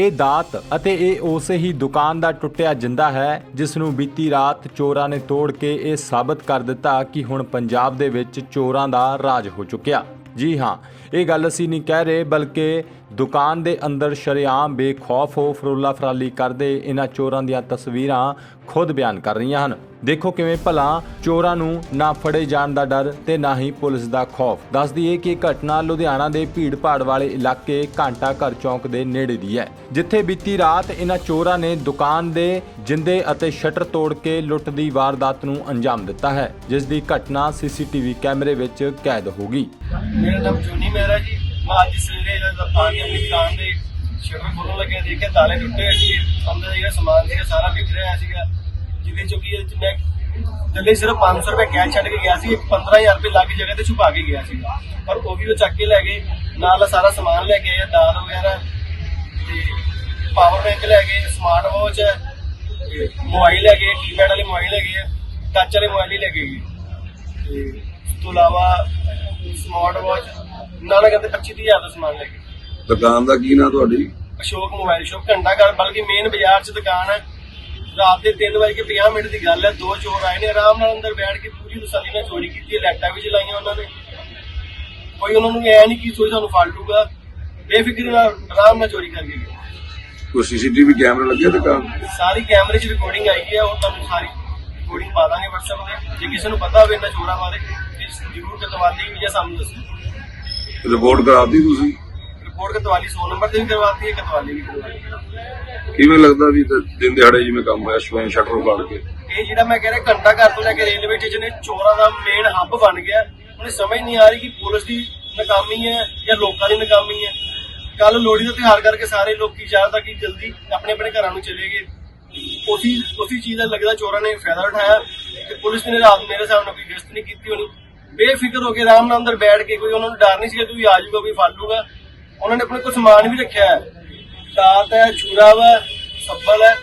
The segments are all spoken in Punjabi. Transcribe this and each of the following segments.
ਇਹ ਦਾਤ ਅਤੇ ਇਹ ਉਸੇ ਹੀ ਦੁਕਾਨ ਦਾ ਟੁੱਟਿਆ ਜਿੰਦਾ ਹੈ, ਜਿਸ ਨੂੰ ਬੀਤੀ ਰਾਤ ਚੋਰਾਂ ਨੇ ਤੋੜ ਕੇ ਇਹ ਸਾਬਤ ਕਰ ਦਿੱਤਾ ਕਿ ਹੁਣ ਪੰਜਾਬ ਦੇ ਵਿੱਚ ਚੋਰਾਂ ਦਾ ਰਾਜ ਹੋ ਚੁੱਕਿਆ। ਜੀ ਹਾਂ, ਇਹ ਗੱਲ ਅਸੀਂ ਨਹੀਂ ਕਹਿ ਰਹੇ, ਬਲਕਿ ਦੁਕਾਨ ਦੇ ਅੰਦਰ ਸ਼ਰੇਆਮ ਬੇਖੌਫ ਹੋ ਫਰੋਲਾ ਫਰਾਲੀ ਕਰਦੇ ਇਹਨਾਂ ਚੋਰਾਂ ਦੀਆਂ ਤਸਵੀਰਾਂ ਖੁਦ ਬਿਆਨ ਕਰ ਰਹੀਆਂ ਹਨ। ਦੇਖੋ ਕਿਵੇਂ ਭਲਾ ਚੋਰਾਂ ਨੂੰ ਨਾ ਫੜੇ ਜਾਣ ਦਾ ਡਰ ਤੇ ਨਾ ਹੀ ਪੁਲਿਸ ਦਾ ਖੌਫ। ਦੱਸਦੀ ਹੈ ਕਿ ਘਟਨਾ ਲੁਧਿਆਣਾ ਦੇ ਭੀੜ-ਭਾੜ ਵਾਲੇ ਇਲਾਕੇ ਘਾਂਟਾ ਘਰ ਚੌਂਕ ਦੇ ਨੇੜੇ ਦੀ ਹੈ, ਜਿੱਥੇ ਬੀਤੀ ਰਾਤ ਇਹਨਾਂ ਚੋਰਾਂ ਨੇ ਦੁਕਾਨ ਦੇ ਜਿੰਦੇ ਅਤੇ ਸ਼ਟਰ ਤੋੜ ਕੇ ਲੁੱਟ ਦੀ ਵਾਰਦਾਤ ਨੂੰ ਅੰਜਾਮ ਦਿੱਤਾ ਹੈ, ਜਿਸ ਦੀ ਘਟਨਾ ਸੀਸੀਟੀਵੀ ਕੈਮਰੇ ਵਿੱਚ ਕੈਦ ਹੋ ਗਈ। ਮੇਰਾ ਨਾਮ ਜੋਨੀ ਮਹਿਰਾ ਜੀ। ਮੈਂ ਅੱਜ ਸਵੇਰੇ ਜਦ ਆ ਆਪਣੀ ਦੁਕਾਨ ਦੇ ਸ਼ਟਰ ਖੋਲ੍ਹਣ ਲੱਗਿਆ ਦੇਖਿਆ, ਤਾਲੇ ਟੁੱਟੇ ਹੋਏ ਸੀ ਅੰਦਰ ਜਿਹੜਾ ਸਮਾਨ ਸੀਗਾ, ਸਾਰਾ ਵਿਕ ਰਿਹਾ ਸੀਗਾ, ਜਿਹਦੇ ਚੋਂ ਕੀ ਹੈ ਮੈਂ ਜੱਲੇ ਸਿਰਫ 500 ਰੁਪਏ ਕੈਸ਼ ਛੱਡ ਕੇ ਗਿਆ ਸੀ 15000 ਰੁਪਏ ਲੱਗ ਜਗ੍ਹਾ ਤੇ ਛੁਪਾ ਕੇ ਗਿਆ ਸੀਗਾ। ਪਰ ਉਹ ਵੀ ਉਹ ਚੱਕ ਕੇ ਲੈ ਗਏ, ਨਾਲ ਸਾਰਾ ਸਮਾਨ ਲੈ ਕੇ ਆਏ ਦਾਲ ਵਗੈਰਾ ਤੇ ਪਾਵਰ ਬੈਂਕ ਲੈ ਗਏ ਸਮਾਰਟ ਵਾਚ ਹੈ ਮੋਬਾਈਲ ਲੈ ਗਏ ਕੀਪੈਡ ਵਾਲੇ ਮੋਬਾਈਲ ਲੈ ਗਏ ਟੱਚ ਵਾਲੇ ਮੋਬਾਈਲ ਹੀ ਲੈ ਕੇ ਗਏ ਤੇ ਉਸ ਤੋਂ ਇਲਾਵਾ ਸਮਾਰਟ ਵਾਚ ਨਾਲੇ ਕਹਿੰਦੇ 25 ਹਜ਼ਾਰ ਦਾ ਸਮਾਨ ਲੈ ਗਏ ਦੁਕਾਨ ਦਾ ਕੀ ਨਾਂ ਤੁਹਾਡੀ? ਅਸ਼ੋਕ ਮੋਬਾਈਲ ਸ਼ੋਪ ਘੰਟਾ ਘਰ ਬਲਕਿ ਮੇਨ ਬਾਜ਼ਾਰ 'ਚ ਦੁਕਾਨ ਹੈ। ਰਾਤ ਦੇ 3 ਵਜੇ ਕੇ 50 ਮਿੰਟ ਦੀ ਗੱਲ ਹੈ ਦੋ ਚੋਰ ਆਏ ਨੇ ਆਰਾਮ ਨਾਲ ਅੰਦਰ ਬੈਠ ਕੇ ਪੂਰੀ ਤਸੱਲੀ ਨਾਲ ਚੋਰੀ ਕੀਤੀ ਹੈ ਲਾਈਟਾਂ ਵੀ ਚਲਾਈਆਂ ਉਹਨਾਂ ਨੇ। ਕੋਈ ਉਹਨਾਂ ਨੂੰ ਐ ਨਹੀਂ ਕਿ ਕੋਈ ਸਾਨੂੰ ਫੜ ਲੂਗਾ ਬੇਫਿਕਰੀ ਨਾਲ ਆਰਾਮ ਨਾਲ ਚੋਰੀ ਕਰਕੇ ਗਏ ਕੋਈ ਸੀਸੀਟੀਵੀ ਕੈਮਰਾ ਲੱਗਿਆ ਦੁਕਾਨ? ਸਾਰੀ ਕੈਮਰੇ 'ਚ ਰਿਕਾਰਡਿੰਗ ਆਈ ਹੈ ਉਹ ਤੁਹਾਨੂੰ ਸਾਰੀ ਰਿਕਾਰਡਿੰਗ ਪਾ ਦਾਂਗੇ WhatsApp ਤੇ। ਜੇ ਕਿਸੇ ਨੂੰ ਪਤਾ ਹੋਵੇ ਇਹਨਾਂ ਚੋਰਾਂ ਬਾਰੇ ਤੇ ਜ਼ਰੂਰ ਕਤਵਾਲੀ ਵੀ ਜਾਂ ਸਾਨੂੰ ਦੱਸੋ। ਰਿਪੋਰਟ ਕਰਾਤੀ ਤੁਸੀਂ? ਰਿਪੋਰਟ ਕਤਵਾਲੀ 100 ਨੰਬਰ ਤੇ ਵੀ ਕਰਵਾਤੀ ਹੈ ਕਤਵਾਲੀ ਵੀ ਕਰਵਾਤੀ। ਕਿਵੇਂ ਲੱਗਦਾ ਵੀ ਦਿਨ ਦਿਹਾੜੇ ਜਿਵੇਂ ਕੰਮ ਹੋਇਆ ਸ਼ਵੈਨ ਸ਼ਟਰ ਪਾੜ ਕੇ? ਇਹ ਜਿਹੜਾ ਮੈਂ ਕਹਿ ਰਿਹਾ ਘੰਟਾ ਘਰ ਤੋਂ ਲੈ ਕੇ ਰੇਲਵੇ ਸਟੇਸ਼ਨ ਇਹ ਚੋਰਾਂ ਦਾ ਮੇਨ ਹੱਬ ਬਣ ਗਿਆ। ਉਹਨੇ ਸਮਝ ਨਹੀਂ ਆ ਰਹੀ ਕਿ ਪੁਲਿਸ ਦੀ ਨਾਕਾਮੀ ਹੈ ਜਾਂ ਲੋਕਾਂ ਦੀ ਨਾਕਾਮੀ ਹੈ। ਕੱਲ ਲੋਹੜੀ ਦਾ ਤਿਉਹਾਰ ਕਰਕੇ ਸਾਰੇ ਲੋਕੀ ਚਾਹਤਾ ਕਿ ਜਲਦੀ ਆਪਣੇ ਆਪਣੇ ਘਰਾਂ ਨੂੰ ਚਲੇ ਗਏ। ਉਸੀ ਉਸੀ ਚੀਜ਼ ਦਾ ਲੱਗਦਾ ਚੋਰਾਂ ਨੇ ਫਾਇਦਾ ਉਠਾਇਆ ਤੇ ਪੁਲਿਸ ਨੇ ਰਾਤ ਮੇਰੇ ਨਾਲ ਕੋਈ ਗਸ਼ਤ ਨਹੀਂ ਕੀਤੀ ਹੋਣੀ। ਬੇਫਿਕਰ ਹੋ ਕੇ ਆਰਾਮ ਨਾਲ ਅੰਦਰ ਬੈਠ ਕੇ ਕੋਈ ਉਹਨਾਂ ਨੂੰ ਡਰ ਨਹੀਂ ਸੀਗਾ ਕਿ ਵੀ ਆ ਜਾਊਗਾ, ਕੋਈ ਫੜ ਲੂਗਾ ਉਹਨਾਂ ਨੇ ਆਪਣੇ ਕੋਲ ਸਮਾਨ ਵੀ ਰੱਖਿਆ ਹੈ। ਦਾਤ ਹੈ, ਛੁਰਾ ਵਾ, ਸੱਬਲ ਹੈ।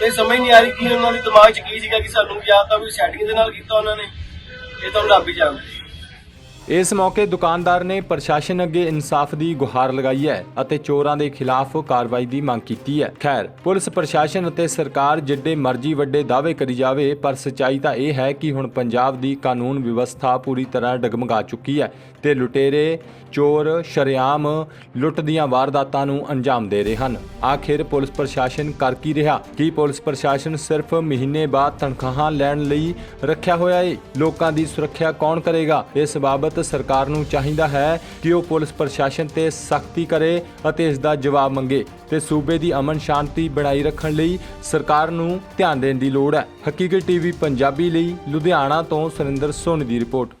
ਤੇ ਸਮਝ ਨਹੀਂ ਆ ਰਹੀ ਕਿ ਉਹਨਾਂ ਦੇ ਦਿਮਾਗ 'ਚ ਕੀ ਸੀਗਾ ਕਿ ਸਾਨੂੰ ਜਾਂ ਤਾਂ ਕੋਈ ਸੈਟਿੰਗ ਦੇ ਨਾਲ ਕੀਤਾ ਉਹਨਾਂ ਨੇ। ਇਹ ਤਾਂ ਰੱਬ ਹੀ ਜਾਣਦਾ ਇਸ ਮੌਕੇ ਦੁਕਾਨਦਾਰ ਨੇ ਪ੍ਰਸ਼ਾਸਨ ਅੱਗੇ ਇਨਸਾਫ ਦੀ ਗੁਹਾਰ ਲਗਾਈ ਹੈ ਅਤੇ ਚੋਰਾਂ ਦੇ ਖਿਲਾਫ ਕਾਰਵਾਈ ਦੀ ਮੰਗ ਕੀਤੀ ਹੈ। ਖੈਰ, ਪੁਲਿਸ ਪ੍ਰਸ਼ਾਸਨ ਅਤੇ ਸਰਕਾਰ ਜਿੱਡੇ ਮਰਜ਼ੀ ਵੱਡੇ ਦਾਅਵੇ ਕਰੀ ਜਾਵੇ, ਪਰ ਸਚਾਈ ਤਾਂ ਇਹ ਹੈ ਕਿ ਹੁਣ ਪੰਜਾਬ ਦੀ ਕਾਨੂੰਨ ਵਿਵਸਥਾ ਪੂਰੀ ਤਰ੍ਹਾਂ ਡਗਮਗਾ ਚੁੱਕੀ ਹੈ ਤੇ ਲੁਟੇਰੇ, ਚੋਰ, ਸ਼ਰੇਆਮ ਲੁੱਟ ਦੀਆਂ ਵਾਰਦਾਤਾਂ ਨੂੰ ਅੰਜਾਮ ਦੇ ਰਹੇ ਹਨ। ਆਖਿਰ ਪੁਲਿਸ ਪ੍ਰਸ਼ਾਸਨ ਕਰ ਕੀ ਰਿਹਾ? ਕੀ ਪੁਲਿਸ ਪ੍ਰਸ਼ਾਸਨ ਸਿਰਫ ਮਹੀਨੇ ਬਾਅਦ ਤਨਖਾਹਾਂ ਲੈਣ ਲਈ ਰੱਖਿਆ ਹੋਇਆ ਹੈ ਲੋਕਾਂ ਦੀ ਸੁਰੱਖਿਆ ਕੌਣ ਕਰੇਗਾ? ਇਸ ਬਾਬਤ ਬਾਬਤ ਸਰਕਾਰ ਨੂੰ ਚਾਹੀਦਾ ਹੈ ਕਿ ਉਹ ਪੁਲਿਸ ਪ੍ਰਸ਼ਾਸਨ ਤੇ ਸਖਤੀ ਕਰੇ ਅਤੇ ਇਸ ਦਾ ਜਵਾਬ ਮੰਗੇ ਤੇ ਸੂਬੇ ਦੀ ਅਮਨ ਸ਼ਾਂਤੀ ਬਣਾਈ ਰੱਖਣ ਲਈ ਸਰਕਾਰ ਨੂੰ ਧਿਆਨ ਦੇਣ ਦੀ ਲੋੜ ਹੈ। ਹਕੀਕਤ ਟੀਵੀ ਪੰਜਾਬੀ ਲਈ ਲੁਧਿਆਣਾ ਤੋਂ ਸੁਰਿੰਦਰ ਸੋਨੀ ਦੀ ਰਿਪੋਰਟ।